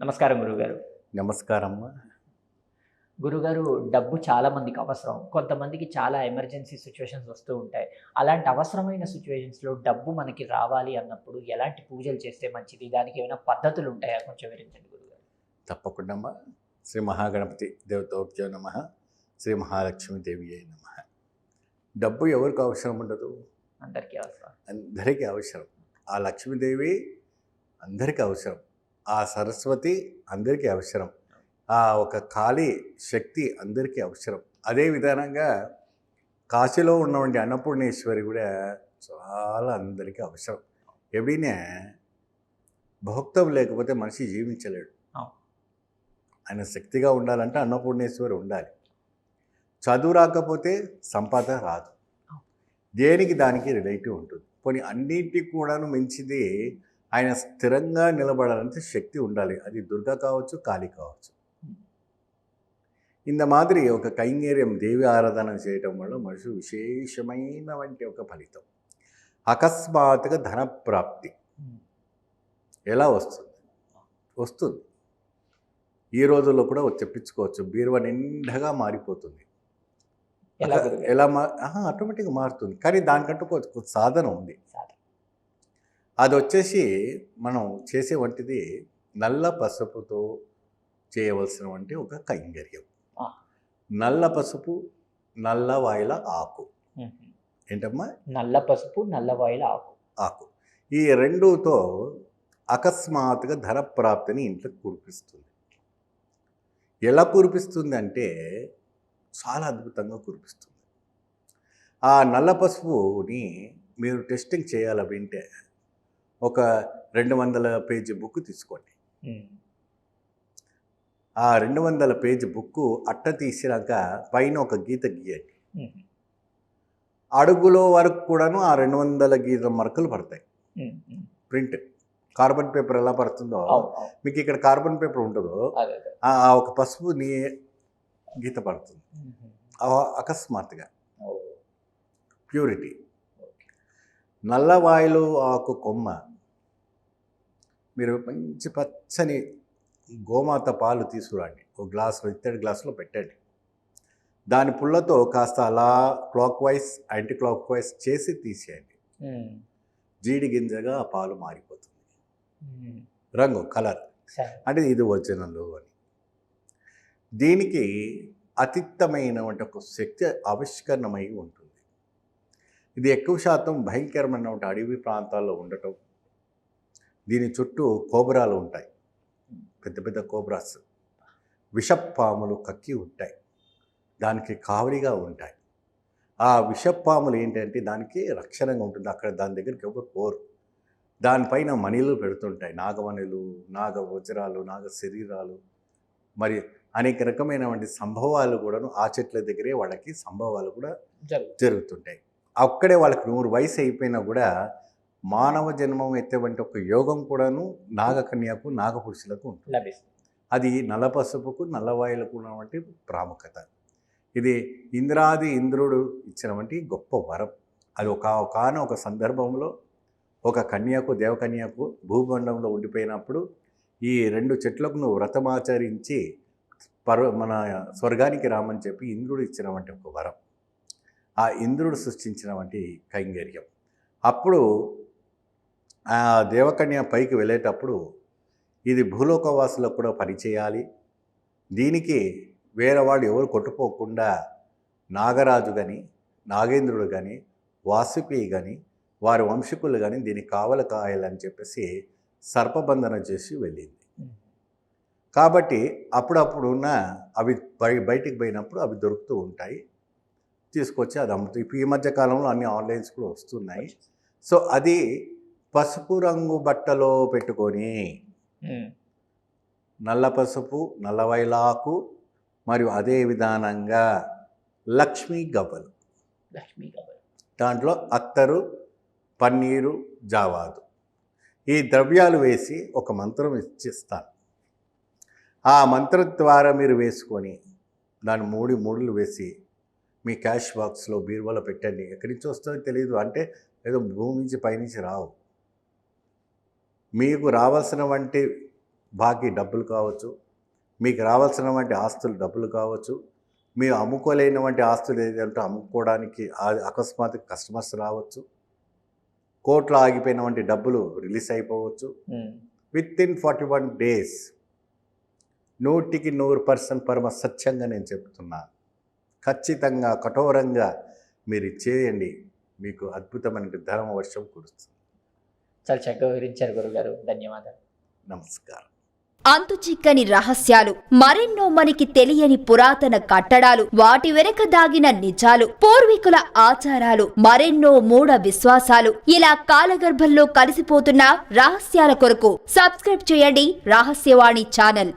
నమస్కారం గురుగారు నమస్కారం గురుగారు డబ్బు చాలా మందికి అవసరం. కొంతమందికి చాలా ఎమర్జెన్సీ సిచ్యువేషన్స్ వస్తూ ఉంటాయి. అలాంటి అవసరమైన సిచ్యువేషన్స్లో డబ్బు మనకి రావాలి అన్నప్పుడు ఎలాంటి పూజలు చేస్తే మంచిది? దానికి ఏమైనా పద్ధతులు ఉంటాయా? కొంచెం వివరించండి గురుగారు తప్పకుండా అమ్మా. శ్రీ మహాగణపతి దేవతోభ్యో నమ. శ్రీ మహాలక్ష్మి దేవి అయి నమ. డబ్బు ఎవరికి అవసరం ఉండదు? అందరికీ అవసరం. అందరికీ అవసరం. ఆ లక్ష్మీదేవి అందరికీ అవసరం. ఆ సరస్వతి అందరికీ అవసరం. ఆ ఒక ఖాళీ శక్తి అందరికీ అవసరం. అదే విధానంగా కాశీలో ఉన్నటువంటి అన్నపూర్ణేశ్వరి కూడా చాలా అందరికీ అవసరం. ఎప్పుడైనా భోక్తం లేకపోతే మనిషి జీవించలేడు. ఆయన శక్తిగా ఉండాలంటే అన్నపూర్ణేశ్వరి ఉండాలి. చదువు రాకపోతే సంపాదన రాదు. దేనికి దానికి రిలేటివ్ ఉంటుంది. పోనీ అన్నింటికి కూడాను మించింది ఆయన స్థిరంగా నిలబడాలంటే శక్తి ఉండాలి. అది దుర్గా కావచ్చు కాళీ కావచ్చు. ఇంత మాదిరి ఒక కైంగర్యం దేవి ఆరాధన చేయటం వల్ల మనుషులు విశేషమైన వంటి ఒక ఫలితం. అకస్మాత్తుగా ధన ప్రాప్తి ఎలా వస్తుంది? వస్తుంది. ఈ రోజుల్లో కూడా తెప్పించుకోవచ్చు. బీరువా నిండగా మారిపోతుంది. ఎలా ఎలా మా ఆటోమేటిక్గా మారుతుంది. కానీ దానికంటూ కొంచెం కొంచెం సాధన ఉంది. అది వచ్చేసి మనం చేసే వంటిది నల్ల పసుపుతో చేయవలసిన వంటి ఒక కైంగర్యం. నల్ల పసుపు నల్ల వాయిల ఆకు. మ్మ్. ఏంటమ్మా? నల్ల పసుపు నల్ల వాయిల ఆకు. ఆకు. ఈ రెండుతో అకస్మాత్తుగా ధన ప్రాప్తిని ఇంట్లో కురిపిస్తుంది. ఎలా కురిపిస్తుంది అంటే చాలా అద్భుతంగా కురిపిస్తుంది. ఆ నల్ల పసుపుని మీరు టెస్టింగ్ చేయాలి వింటే ఒక రెండు వందల పేజీ బుక్ తీసుకోండి. ఆ రెండు వందల పేజీ బుక్ అట్ట తీసినాక పైన ఒక గీత గీయండి. అడుగులో వరకు కూడాను ఆ రెండు వందల గీత మరకలు పడతాయి. ప్రింట్ కార్బన్ పేపర్ ఎలా పడుతుందో. మీకు ఇక్కడ కార్బన్ పేపర్ ఉంటుందో ఆ ఒక పసుపు నీ గీత పడుతుంది అకస్మాత్తుగా. ప్యూరిటీ నల్లవాయులు ఆకు కొమ్మ. మీరు మంచి పచ్చని గోమాత పాలు తీసుకురండి. ఒక గ్లాసులో ఇత్తడి గ్లాసులో పెట్టండి. దాని పుల్లతో కాస్త అలా clockwise anticlockwise చేసి తీసేయండి. జీడి గింజగా ఆ పాలు మారిపోతుంది. రంగు కలర్. అంటే ఇది ఒరిజినల్ అని. దీనికి అతీతమైన ఒక శక్తి ఆవిష్కరణమై ఉంటుంది. ఇది ఎక్కువ శాతం భయంకరమైన అడవి ప్రాంతాల్లో ఉండటం. దీని చుట్టూ కోబరాలు ఉంటాయి. పెద్ద పెద్ద కోబ్రాస్. విషపాములు కక్కి ఉంటాయి. దానికి కావలిగా ఉంటాయి. ఆ విషపాములు ఏంటంటే దానికి రక్షణగా ఉంటుంది. అక్కడ దాని దగ్గరికి ఎవరు పోరు. దానిపైన మణిలు పెడుతుంటాయి. నాగమణులు నాగ వజ్రాలు నాగ శరీరాలు మరి అనేక రకమైనటువంటి సంభవాలు కూడాను ఆ చెట్ల దగ్గరే వాళ్ళకి సంభవాలు కూడా జరుగు జరుగుతుంటాయి. అక్కడే వాళ్ళకి నూరు వయసు అయిపోయినా కూడా మానవ జన్మం ఎత్తేవంటి ఒక యోగం కూడాను నాగకన్యకు నాగపురుషులకు ఉంటుంది. అది నల్ల పసుపుకు నల్లవాయులకు ఉన్నటువంటి ప్రాముఖ్యత. ఇది ఇంద్రాది ఇంద్రుడు ఇచ్చినటువంటి గొప్ప వరం. అది ఒక కాన ఒక సందర్భంలో ఒక కన్యకు దేవకన్యకు భూమండంలో ఉండిపోయినప్పుడు ఈ రెండు చెట్లకు నువ్వు వ్రతమాచరించి పర్వ మన స్వర్గానికి రామని చెప్పి ఇంద్రుడు ఇచ్చినటువంటి ఒక వరం. ఆ ఇంద్రుడు సృష్టించినటువంటి కైంగర్యం. అప్పుడు ఆ దేవకన్య పైకి వెళ్ళేటప్పుడు ఇది భూలోకవాసులకు కూడా పనిచేయాలి. దీనికి వేరేవాడు ఎవరు కొట్టుకోకుండా నాగరాజు కానీ నాగేంద్రుడు కానీ వాసుకి కానీ వారి వంశకులు కానీ దీనికి కావల కాయాలని చెప్పేసి సర్పబంధన చేసి వెళ్ళింది. కాబట్టి అప్పుడప్పుడు ఉన్న అవి బయ బయటికి పోయినప్పుడు అవి దొరుకుతూ ఉంటాయి. తీసుకొచ్చి అది అమ్ముతాయి ఇప్పుడు ఈ మధ్య కాలంలో అన్ని ఆన్లైన్స్ కూడా వస్తున్నాయి. సో అది పసుపు రంగు బట్టలో పెట్టుకొని. నల్ల పసుపు నల్లవైలాకు మరియు అదే విధానంగా లక్ష్మీ గవ్వలు. లక్ష్మీ కాబట్టి దాంట్లో అత్తరు పన్నీరు జావాదు. ఈ ద్రవ్యాలు వేసి ఒక మంత్రం ఇచ్చిస్తాను. ఆ మంత్రం ద్వారా మీరు వేసుకొని దాని మూడు మూడులు వేసి మీ క్యాష్ బాక్స్లో బీరువాలో పెట్టండి. ఎక్కడి నుంచి వస్తుందో తెలియదు అంటే ఏదో భూమి నుంచి పైనుంచి రావు. మీకు రావాల్సిన వంటి బాకీ డబ్బులు కావచ్చు. మీకు రావాల్సినటువంటి ఆస్తులు డబ్బులు కావచ్చు. మీరు అమ్ముకోలేనటువంటి ఆస్తులు ఏదంటే అమ్ముకోవడానికి అకస్మాత్తు కస్టమర్స్ రావచ్చు. కోర్టులో ఆగిపోయినటువంటి డబ్బులు రిలీజ్ అయిపోవచ్చు. Within forty one days నూటికి నూరు పర్సెంట్ పరమ సత్యంగా నేను చెప్తున్నా. ఖచ్చితంగా కఠోరంగా మీరు చేయండి మీకు అద్భుతమైన ధర్మ వర్షం కురుస్తుంది. చాలా చక్కగా వివరించారు గురుగారు. ధన్యవాదాలు. నమస్కారం. అంతు చిక్కని రహస్యాలు మరెన్నో మనకి తెలియని పురాతన కట్టడాలు వాటి వెనక దాగిన నిజాలు పూర్వీకుల ఆచారాలు మరెన్నో మూఢ విశ్వాసాలు ఇలా కాలగర్భంలో కలిసిపోతున్న రహస్యాల కొరకు సబ్స్క్రైబ్ చేయండి రహస్యవాణి ఛానల్.